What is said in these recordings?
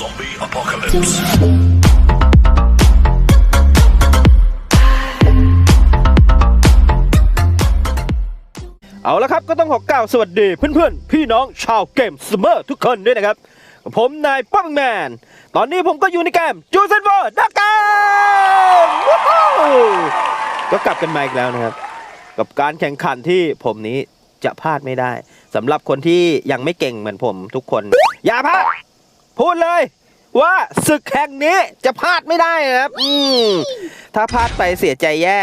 Zombie apocalypse. เอาละครับก็ต้องขอกล่าวสวัสดีเพื่อนๆ พี่น้องชาวเกมสเมอร์ทุกคนด้วยนะครับ ผมนายป้อมแมน ตอนนี้ผมก็อยู่ในเกมจูเซนโบดักเกมก็กลับกันมาอีกแล้วนะครับ กับการแข่งขันที่ผมนี้จะพลาดไม่ได้สำหรับคนที่ยังไม่เก่งเหมือนผมทุกคน อย่าพลาด พูดเลยว่าศึกแห่งนี้จะพลาดไม่ได้นะครับ อืมถ้าพลาดไปเสียใจแย่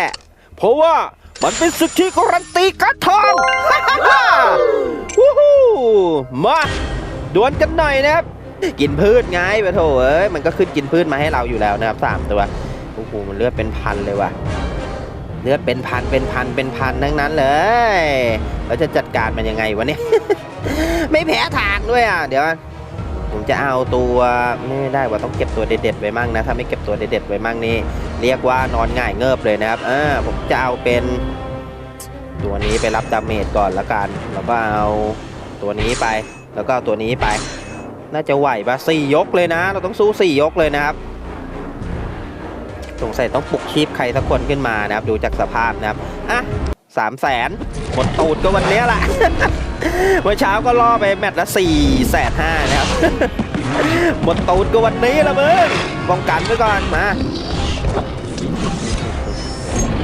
เพราะว่ามันเป็นศึกที่การันตีกัดทองวู้ฮู้มาดวลกันหน่อยนะครับ กินพืชไงปะโถเอ้ยมันก็ขึ้นกินพืชมาให้เราอยู่แล้วนะครับสามตัวโอ้โหมันเลือดเป็นพันเลยว่ะ เลือดเป็นพันเป็นพันเป็นพันทั้งนั้นเลยเราจะจัดการมันยังไงวะเนี่ย ไม่แพ้ทางด้วยอะ เดี๋ยว ผมจะเอาตัวไม่ได้ว่าต้องเก็บตัวเด็ดๆไว้มั่งนะถ้าไม่เก็บตัวเด็ดๆไว้มั่งนี่เรียกว่านอนง่ายเงิบเลยนะครับเออผมจะเอาเป็นตัวนี้ไปรับดาเมจก่อนละกัน แล้วก็เอาตัวนี้ไป แล้วก็ตัวนี้ไป น่าจะไหวปะสี่ยกเลยนะ เราต้องสู้สี่ยกเลยนะครับสงสัยต้องปลุกชีพใครสักคนขึ้นมานะครับ ดูจากสภาพนะครับ อะสามแสนหมดตูดก็วันนี้แหละ เมื่อเช้าก็ล่อไปแมตช์ละสี่แสนห้านะครับ หมดตูดก็วันนี้ละมึงป้องกันไว้ก่อนมา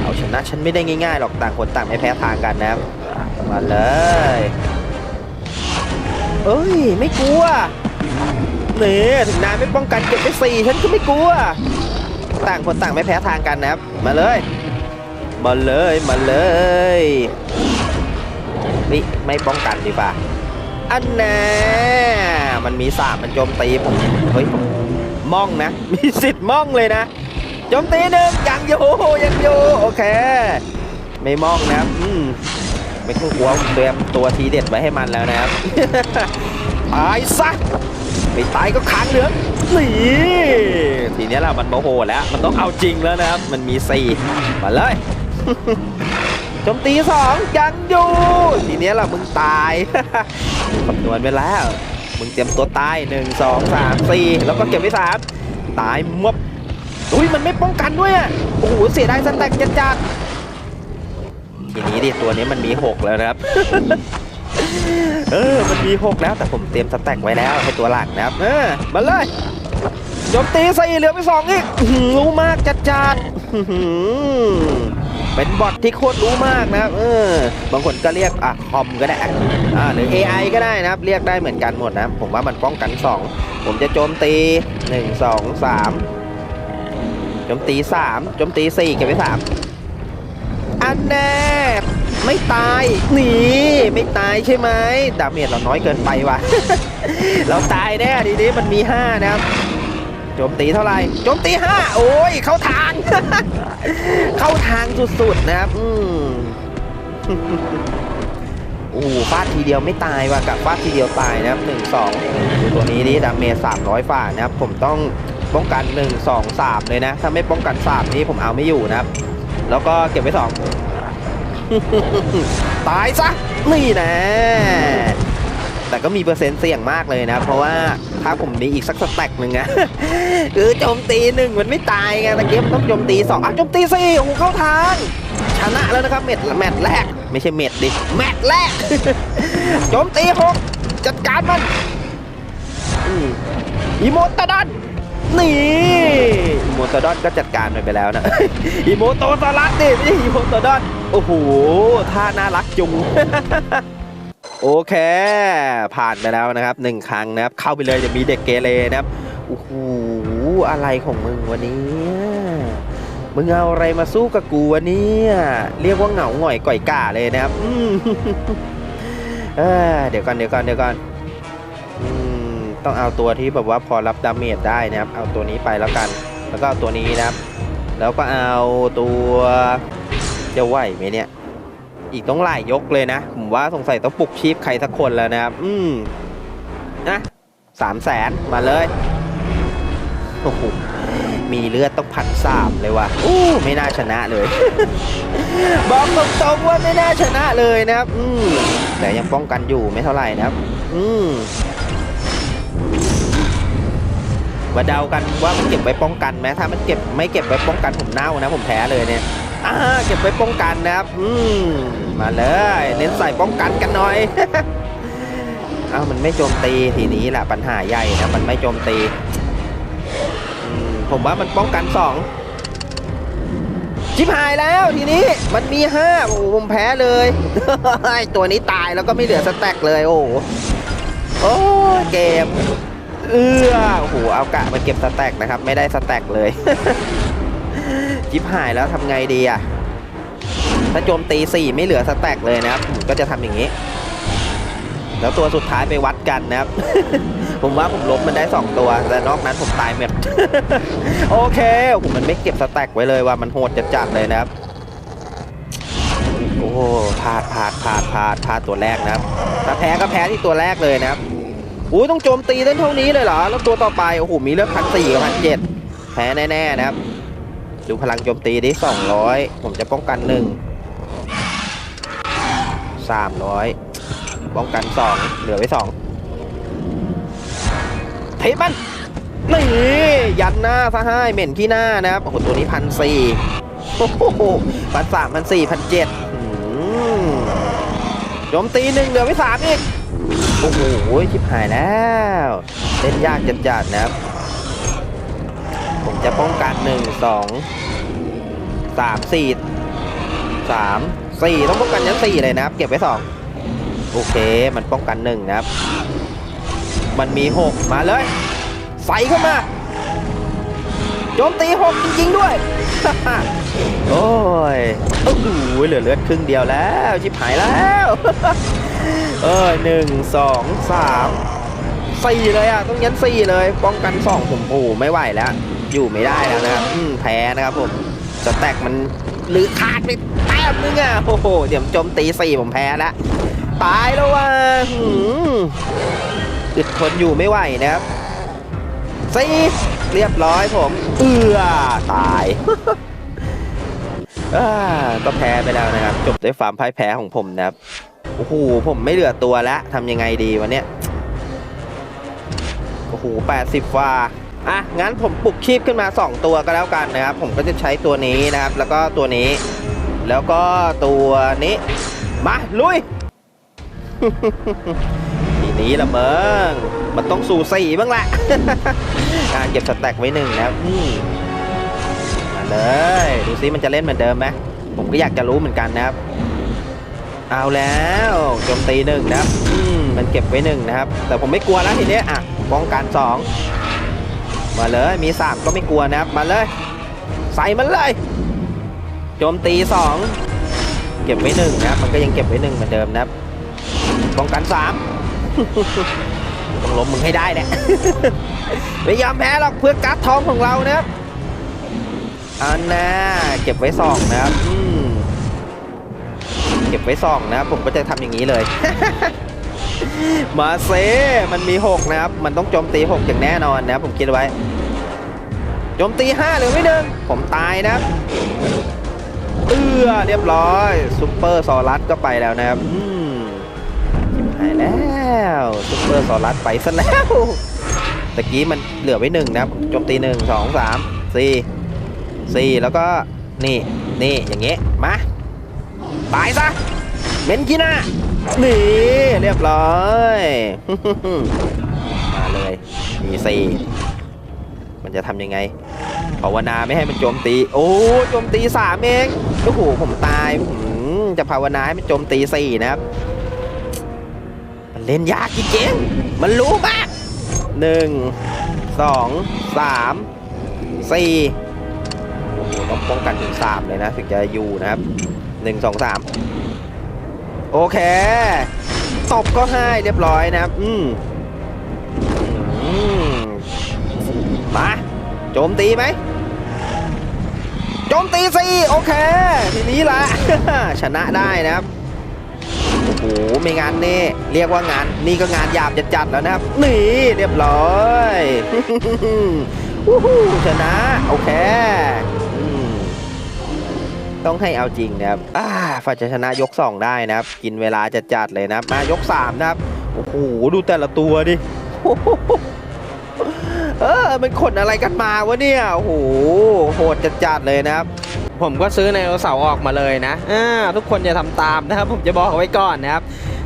เอาชนะฉันไม่ได้ง่ายๆหรอกต่างคนต่างไม่แพ้ทางกันนะครับมาเลยเอ้ยไม่กลัวนี่ถึงนายไม่ป้องกันเก็บไปสี่ฉันก็ไม่กลัว ต่างคนต่างไม่แพ้ทางกันนะครับ มาเลย มาเลยมาเลย นี่ไม่ป้องกันดีป่ะอันน่มันมีสามมันโจมตีผมเฮ้ยมองนะ มีสิทธิ์มองเลยนะโจมตีหนึ่งยังอยู่ยังอยู่โอเค ไม่มองนะอืมไม่ต้องกลัวเตรียมตัวทีเด็ดไว้ให้มันแล้วนะครับตายซะไม่ตายก็ค้างเหลืองนี่ทีนี้เรามันโมโหแล้ว มันต้องเอาจริงแล้วนะครับ มันมีสี่มาเลย จมตีสองยังอยู่ทีนี้ยเรามึงตายคำนวณไปแล้ว มึงเตรียมตัวตายหนึ่งสองสามสี่แล้วก็เก็บไว้สามตายมบอุ้ยมันไม่ป้องกันด้วยอะโอ้โหเสียดายสแต็กจัดจัดๆทีนี้ดิตัวนี้มันมี6แล้วนะครับเออมันมี6แล้วแต่ผมเตรียมสแต็กไว้แล้วให้ตัวหลักนะครับเออมาเลยจมตีใส่เหลือไปสองอีกรู้มากจัดจัดๆ เป็นบอทที่โคตรรู้มากนะครับเออบางคนก็เรียกอะคอมก็ได้อ่าหรือ AI ก็ได้นะครับ เรียกได้เหมือนกันหมดนะผมว่ามันป้องกัน 2 ผมจะโจมตี 1 2 3 โจมตีสามโจมตีสี่เก็บไว้สามอันแน่ไม่ตายหนีไม่ตายใช่ไหมดาเมจเราน้อยเกินไปว่ะ เราตายแน่ทีนี้มันมีห้านะครับ โจมตีเท่าไหร่โจมตีห้าโอ้ย เข้าทาง เข้าทางสุดๆนะครับ อืมโอ้ฟาดทีเดียวไม่ตายว่ะกับฟาดทีเดียวตายนะครับหนึ่งสองดูตัวนี้นี่ดาเมจสามร้อยฝ่านะครับ ผมต้องป้องกันหนึ่งสองสามเลยนะ ถ้าไม่ป้องกันสามนี่ผมเอาไม่อยู่นะครับ แล้วก็เก็บไว้สองตายซะ นี่นะ แต่ก็มีเปอร์เซ็นต์เสี่ยงมากเลยนะ เพราะว่าถ้าผมมีอีกสักสแต็กหนึ่งอะคือโจมตีหนึ่งมันไม่ตายไงตะเกียบต้องโจมตีสองอะโจมตีสี่โอ้โหเข้าทาง ชนะแล้วนะครับเม็ดแมตช์แรก ไม่ใช่เม็ดดิแมตช์แรกโจมตีหกจัดการมันอีโมตาดอนนี่อีโมตาดอนก็จัดการมันไปแล้วนะอีโมโตสลัดดิไม่ใช่อีโมตาดอนโอ้โหท่าน่ารักจุง โอเค ผ่านไปแล้วนะครับหนึ่งครั้งนะครับ เข้าไปเลยจะมีเด็กเกเรนะครับโอ้โหอะไรของมึงวันนี้มึงเอาอะไรมาสู้กับกูวะเนี่ยเรียกว่าเหงาหงอยก่อยก่าเลยนะครับเดี๋ยวก่อนเดี๋ยวก่อนเดี๋ยวก่อนต้องเอาตัวที่แบบว่าพอรับดาเมจได้นะครับ เอาตัวนี้ไปแล้วกัน แล้วก็เอาตัวนี้นะครับ แล้วก็เอาตัวจะไหวไหมเนี่ย อีกต้องหลายยกเลยนะ ผมว่าสงสัยต้องปลุกชีพใครสักคนแล้วนะครับ อืมนะสามแสนมาเลย โอ้โห มีเลือดต้องพันสามเลยว่ะอู้ไม่น่าชนะเลย บอกตรงๆว่าไม่น่าชนะเลยนะครับ อืมแต่ยังป้องกันอยู่ไม่เท่าไหร่นะครับ อืมมาเดากันว่ามันเก็บไว้ป้องกันไหมถ้ามันเก็บไม่เก็บไว้ป้องกันผมเน่านะ ผมแพ้เลยเนี่ย อ่าเก็บไว้ป้องกันนะครับอืมมาเลยเน้นใส่ป้องกันกันหน่อยเอ้ามันไม่โจมตีทีนี้แหละปัญหาใหญ่นะมันไม่โจมตีผมว่ามันป้องกันสองชิบหายแล้วทีนี้มันมีห้าโอ้ผมแพ้เลยตัวนี้ตายแล้วก็ไม่เหลือสแต็กเลยโอ้โอ้เกมเอื้อโอ้โหเอากะมาเก็บสแต็กนะครับ ไม่ได้สแต็กเลย จิบหายแล้วทำไงดีอะถ้าโจมตีสี่ไม่เหลือสแต็กเลยนะครับผมก็จะทำอย่างนี้ แล้วตัวสุดท้ายไปวัดกันนะครับ ผมว่าผมลบมันได้ 2 ตัว แต่นอกนั้นผมตายหมดโอเคผมมันไม่เก็บสแต็กไว้เลยว่ามันโหดจัดๆเลยนะครับ โอ้พลาดพลาดพลาดพลาดพลาดตัวแรกนะครับ ถ้าแพ้ก็แพ้ที่ตัวแรกเลยนะครับอุ้ยต้องโจมตีได้เท่านี้เลยเหรอ แล้วตัวต่อไป โอ้โห มีเลือดพันสี่กับพันเจ็ดแพ้แน่ ๆ นะครับ ดูพลังโจมตีดิสองร้อยผมจะป้องกันหนึ่งสามร้อยป้องกันสองเหลือไว้สองเทปมันนี่ยันหน้าซะให้เหม็นขี้หน้านะครับโอ้โหตัวนี้พันสี่โอ้โหพันสามพันสี่พันเจ็ดโจมตีหนึ่งเหลือไว้สามอีกโอ้โหชิบหายแล้วเล่นยากจัดๆนะครับ จะป้องกันหนึ่งสองสามสี่สามสี่ต้องป้องกันยันสี่เลยนะครับ เก็บไว้สองโอเคมันป้องกันหนึ่งนะครับ มันมีหกมาเลย ใส่เข้ามาโจมตีหกจริงๆด้วย โอ้ยโอ้โหเหลือเลือดครึ่งเดียวแล้วชิบหายแล้วเออหนึ่งสองสามสี่เลยอะต้องยันสี่เลย ป้องกันสองผมโอ้ไม่ไหวแล้ว อยู่ไม่ได้แล้วนะครับแพ้นะครับผมสแต็กมันหรือขาดไปแต้มนึงอะโอ้โหเดี๋ยวโจมตีสี่ผมแพ้แล้วตายแล้วว่ะอึดทนอยู่ไม่ไหวนะครับสี่เรียบร้อยผม เอือตายก็แพ้ไปแล้วนะครับ จบด้วยความพ่ายแพ้ของผมนะครับโอ้โหผมไม่เหลือตัวแล้วทำยังไงดีวะเนี่ยโอ้โหแปดสิบฟ้า อะงั้นผมปลุกชีพขึ้นมา 2 ตัวก็แล้วกันนะครับ ผมก็จะใช้ตัวนี้นะครับ แล้วก็ตัวนี้ แล้วก็ตัวนี้ มาลุย ทีนี้ละเมิงมันต้องสู่สี่บ้างแหละการเก็บสแต็กไว้หนึ่งนะครับอืมาเลยดูซิมันจะเล่นเหมือนเดิมไหมผมก็อยากจะรู้เหมือนกันนะครับ เอาแล้วโจมตีหนึ่งนะครับอืมมันเก็บไว้หนึ่งนะครับ แต่ผมไม่กลัวแล้วทีนี้อะป้องกันสอง มาเลยมีสามก็ไม่กลัวนะครับมาเลย ใส่มันเลยโจมตีสองเก็บไว้หนึ่งนะครับมันก็ยังเก็บไว้หนึ่งเหมือนเดิมนะครับป้องกันสามต้องล้มมึงให้ได้แหละไม่ยอมแพ้หรอกเพื่อการ์ดทองของเรานะครับอันน่าเก็บไว้สองนะครับเก็บไว้สองนะครับผมก็จะทำอย่างนี้เลย มาเซมันมี 6 นะครับ มันต้องโจมตี 6 อย่างแน่นอนนะครับผมคิดไว้โจมตี 5 หรือไม่หนึ่งผมตายนะครับเอื้อเรียบร้อยซุปเปอร์ซอรัสก็ไปแล้วนะครับอืมหายแล้วซุปเปอร์ซอรัสไปซะแล้วตะกี้มันเหลือไว้หนึ่งนะครับโจมตีหนึ่งสองสามสี่สี่แล้วก็นี่นี่อย่างเงี้ยมาตายซะเมนกิน่า นี่เรียบร้อยมาเลยมีสี่มันจะทำยังไงภาวนาไม่ให้มันโจมตี โอ้โจมตีสามเองโอ้โหผมตายจะภาวนาให้มันโจมตีสี่นะครับ มันเล่นยากจริงๆมันรู้มากหนึ่งสองสามสี่โอ้โหต้องป้องกันถึงสามเลยนะถึงจะอยู่นะครับหนึ่งสองสาม โอเค ตบก็ให้เรียบร้อยนะครับ อืมอืมาโจมตีไหมโจมตีสิโอเค ทีนี้ละชนะได้นะครับโอ้โหไม่งานนี่เรียกว่างานนี่ก็งานหยาบจัดๆแล้วนะครับ นี่เรียบร้อยชนะ โอเคอืม ต้องให้เอาจริงนะครับอ่าฝ่ายจะชนะยก 2 ได้นะครับ กินเวลาจะจัดเลยนะครับมายก 3 นะครับ โอ้โห ดูแต่ละตัวดิเออมันขนอะไรกันมาวะเนี่ยโอ้โหโหดจัดๆเลยนะครับ ผมก็ซื้อไดโนเสาออกมาเลยนะอ่าทุกคนอย่าทำตามนะครับ ผมจะบอกไว้ก่อนนะครับ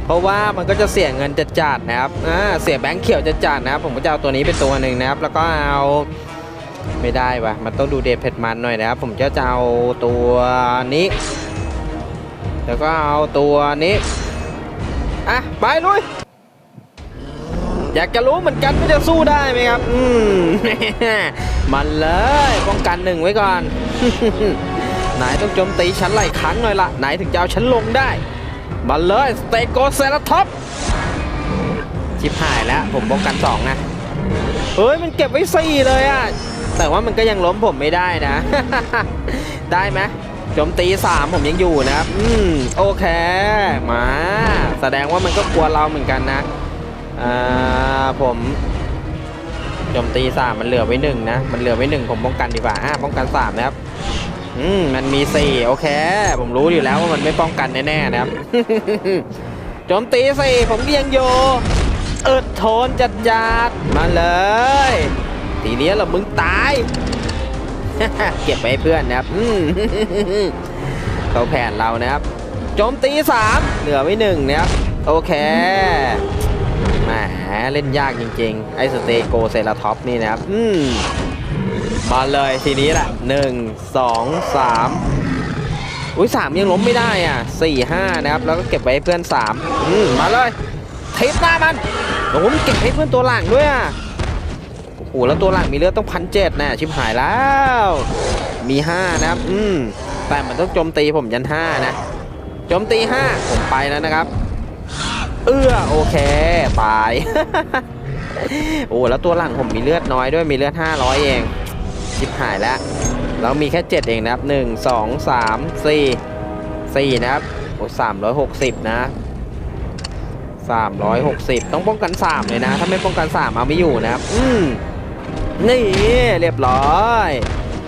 เพราะว่ามันก็จะเสียเงินจัดๆนะครับ อ่า เสียแบงค์เขียวจัดๆนะครับ ผมก็จะเอาตัวนี้เป็นตัวหนึ่งนะครับ แล้วก็เอา ไม่ได้วะมันต้องดูเดทเผ็ดมันหน่อยนะครับ ผมจะจะเอาตัวนี้ แล้วก็เอาตัวนี้ อะ ไปลุยอยากจะรู้เหมือนกันว่าจะสู้ได้ไหมครับ อืม มันเลย ป้องกันหนึ่งไว้ก่อนนายต้องโจมตีฉันหลายครั้งหน่อยละนายถึงจะเอาฉันลงได้มาเลย สเตโกเซราท็อปชิบหายแล้ว ผมป้องกันสองนะ เฮ้ย มันเก็บไว้สี่เลยอะ แต่ว่ามันก็ยังล้มผมไม่ได้นะ ได้ไหมโจมตีสามผมยังอยู่นะครับ อืมโอเค มา แสดงว่ามันก็กลัวเราเหมือนกันนะ อ่า ผมโจมตีสามมันเหลือไว้หนึ่งนะ มันเหลือไว้หนึ่งผมป้องกันดีกว่าอ่าป้องกันสามนะครับ อืม มันมีสี่โอเค ผมรู้อยู่แล้วว่ามันไม่ป้องกันแน่ๆนะครับโจมตีสี่ผมก็ยังโยเอิดโทนจัดจัดมาเลย ทีนี้เรามึงตาย เก็บไว้ให้เพื่อนนะครับเขาแผนเรานะครับ โจมตีสามเหลือไว้หนึ่งนะครับ โอเคแหมเล่นยากจริงๆ ไอสเตโกเซราท็อปนี่นะครับอืมมาเลยทีนี้แหละหนึ่งสองสามอุ้ยสามยังล้มไม่ได้อะสี่ห้านะครับ แล้วก็เก็บไว้ให้เพื่อนสามอืมมาเลยทิปหน้ามันโอ้โหมันเก็บให้เพื่อนตัวหลังด้วยอะ โอ้แล้วตัวหลังมีเลือดต้องพันเจ็ดนะชิบหายแล้ว มีห้านะครับ อืมแต่มันต้องโจมตีผมยันห้านะโจมตีห้าผมไปแล้วนะครับ เอื้อโอเคตายโอ้แล้วตัวหลังผมมีเลือดน้อยด้วยมีเลือด500เองชิบหายแล้วแล้วมีแค่7เองนะครับ1 2 3 4 4นะครับโอ้สามร้อยหกสิบนะ360 ต้องป้องกัน 3 เลยนะ ถ้าไม่ป้องกัน 3 เอาไม่อยู่นะครับ อืม นี่เรียบร้อย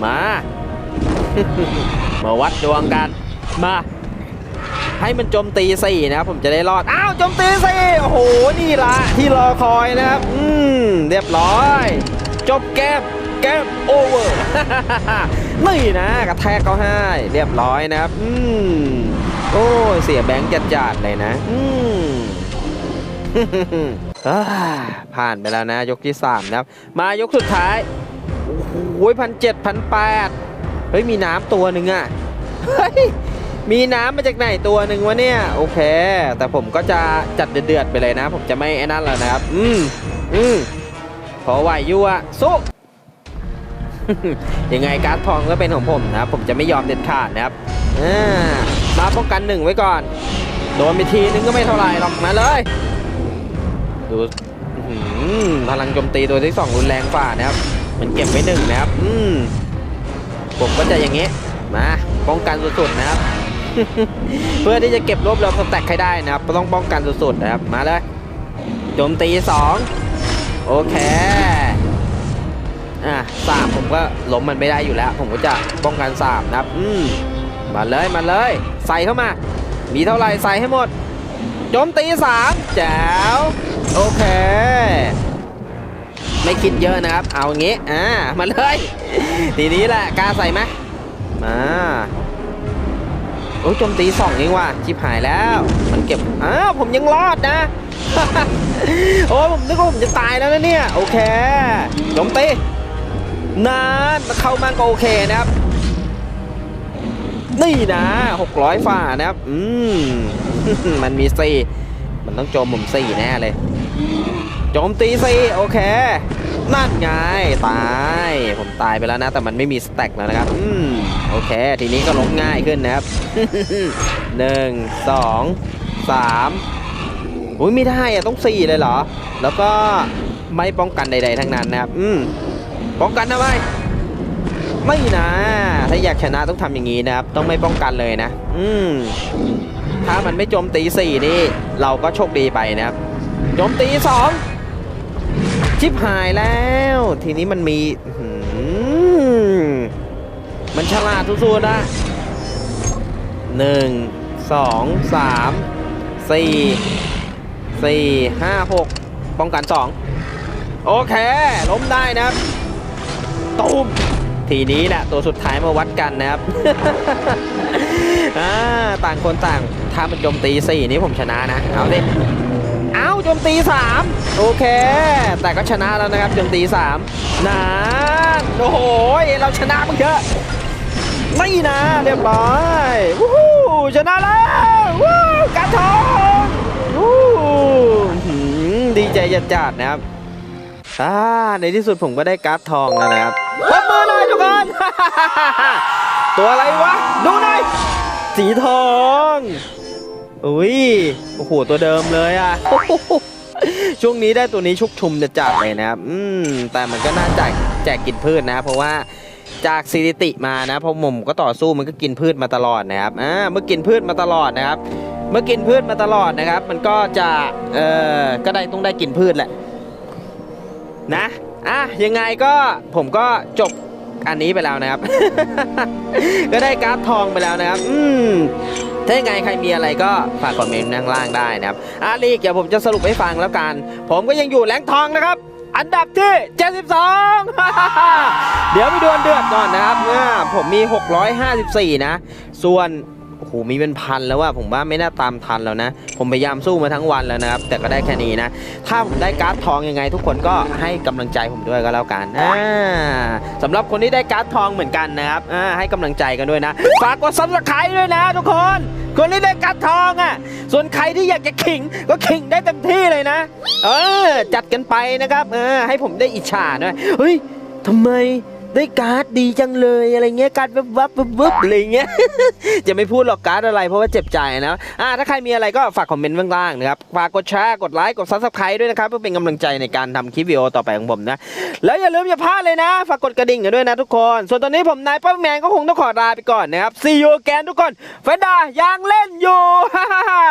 มา มาวัดดวงกัน มา ให้มันโจมตีสี่นะครับผมจะได้รอด อ้าวโจมตีสี่โอ้โห นี่ละที่รอคอยนะครับ อืม เรียบร้อย จบเกมเกมโอเวอร์นี่นะ กระแทกเขาให้เรียบร้อยนะครับ อืม โอ้เสียแบงค์จัดๆเลยนะ อืม ผ่านไปแล้วนะ ยกที่3นะครับ มายกสุดท้าย โอ้โหพันเจ็ดพันแปดเฮ้ย มีน้ำตัวหนึ่งอะเฮ้ย มีน้ำมาจากไหนตัวหนึ่งวะเนี่ย โอเค แต่ผมก็จะจัดเดือดๆไปเลยนะ ผมจะไม่ไอ้นั่นแล้วนะครับ อืมอืมขอไหวอยั่วสู้ยังไงการ์ดทองก็เป็นของผมนะครับ ผมจะไม่ยอมเด็ดขาดนะครับอ่ามาป้องกันหนึ่งไว้ก่อน โดนไปทีนึงก็ไม่เท่าไหร่หรอกมาเลย ดูพลังโจมตีตัวที่สองรุนแรงกว่านะครับ มันเก็บไว้หนึ่งนะครับ อืมผมก็จะอย่างงี้มาป้องกันสุดๆนะครับ เพื่อที่จะเก็บรวบรวมสแต็กให้ได้นะครับต้องป้องกันสุดๆนะครับมาเลยโจมตีสองโอเคอะสามผมก็ล้มมันไม่ได้อยู่แล้ว ผมก็จะป้องกันสามนะครับ อืมมาเลยมาเลย ใส่เข้ามา มีเท่าไหร่ใส่ให้หมดโจมตีสามแจ๋ว โอเค ไม่คิดเยอะนะครับ เอางี้อ่ามาเลย ทีนี้แหละกล้าใส่ไหมมาโอ้ยโจมตีสองนี่ว่ะชิบหายแล้ว มันเก็บอ้าวผมยังรอดนะ โอ้ยผมนึกว่าผมจะตายแล้วนะเนี่ย โอเคโจมตีนานเข้ามาก็โอเคนะครับ นี่นะ600ฝ่านะครับ อืมมันมีสี่มันต้องโจมผมสี่แน่เลย โจมตีสี่โอเค นั่นไง ตาย ผมตายไปแล้วนะ แต่มันไม่มีสแต็กแล้วนะครับ อืม โอเค ทีนี้ก็ล้มง่ายขึ้นนะครับหนึ่งสองสามอุ้ยไม่ได้อะต้องสี่เลยเหรอ แล้วก็ไม่ป้องกันใด ๆ ทั้งนั้นนะครับ อืม ป้องกันทำไมไม่นะ ถ้าอยากชนะต้องทำอย่างนี้นะครับ ต้องไม่ป้องกันเลยนะ อืม ถ้ามันไม่โจมตีสี่นี่ เราก็โชคดีไปนะครับ โจมตีสอง ชิบหายแล้ว ทีนี้มันมีมันฉลาดสุดๆนะหนึ่งสองสามสี่สี่ห้าหกป้องกันสองโอเค ล้มได้นะครับตูมทีนี้แหละตัวสุดท้ายมาวัดกันนะครับต่างคนต่างถ้ามันโจมตีสี่นี้ผมชนะนะ เอาดิ จมตีสามโอเค แต่ก็ชนะแล้วนะครับจมตีสามนะโอ้โหเราชนะมึงเถอะไม่นะเรียบร้อยวู้ฮู้ชนะแล้ววู้การทองวู้ดีใจจัดๆนะครับอ่าในที่สุดผมก็ได้การ์ดทองแล้วนะครับปรบมือหน่อยทุกคนตัวอะไรวะ ดูหน่อยสีทอง อุ้ยโอ้โหตัวเดิมเลยอะช่วงนี้ได้ตัวนี้ชุกชุมจะจัดเลยนะครับอืมแต่มันก็น่าจกแจกกินพืชนะ เพราะว่าจากสถิติมานะเพราะผมก็ต่อสู้มันก็กินพืชมาตลอดนะครับอ่าเมื่อกินพืชมาตลอดนะครับ เมื่อกินพืชมาตลอดนะครับ มันก็จะเอ่อก็ได้ต้องได้กินพืชแหละนะอะยังไงก็ผมก็จบอันนี้ไปแล้วนะครับ ก็ได้การ์ดทองไปแล้วนะครับ อืม ถ้ายังไงใครมีอะไรก็ฝากคอมเมนต์ข้างล่างได้นะครับอาลีกเดี๋ยวผมจะสรุปให้ฟังแล้วกัน ผมก็ยังอยู่แหลงทองนะครับ อันดับที่ 72 เดี๋ยวไปดูอันเดือดก่อนนะครับอ่าผมมี 654 นะ ส่วน โหมีเป็นพันแล้วว่าผมว่าไม่น่าตามทันแล้วนะ ผมพยายามสู้มาทั้งวันแล้วนะครับ แต่ก็ได้แค่นี้นะ ถ้าผมได้การ์ดทองยังไง ทุกคนก็ให้กำลังใจผมด้วยก็แล้วกันอ่าสำหรับคนที่ได้การ์ดทองเหมือนกันนะครับอ่าให้กำลังใจกันด้วยนะ ฝากกดซับสไครต์ด้วยนะ ทุกคน คนที่ได้การ์ดทองอะ ส่วนใครที่อยากจะขิงก็ขิงได้เต็มที่เลยนะ เออจัดกันไปนะครับเออให้ผมได้อิจฉาด้วยเฮ้ยทำไม ได้การ์ดดีจังเลยอะไรเงี้ยการ์ดวับวับวับวับอะไรเงี้ยจะไม่พูดหรอกการ์ดอะไรเพราะว่าเจ็บใจนะอ่าถ้าใครมีอะไรก็ฝากคอมเมนต์ข้างล่างนะครับฝากกดแชร์กดไลค์กดซับสไครต์ด้วยนะครับเพื่อเป็นกำลังใจในการทำคลิปวิดีโอต่อไปของผมนะ แล้วอย่าลืมอย่าพลาดเลยนะ ฝากกดกระดิ่งกันด้วยนะทุกคน ส่วนตอนนี้ผมนายป้าแมนก็คงต้องขอลาไปก่อนนะครับ see you again ทุกคนเฟนดายังเล่นอยู่ฮ่าฮ่าฮ่า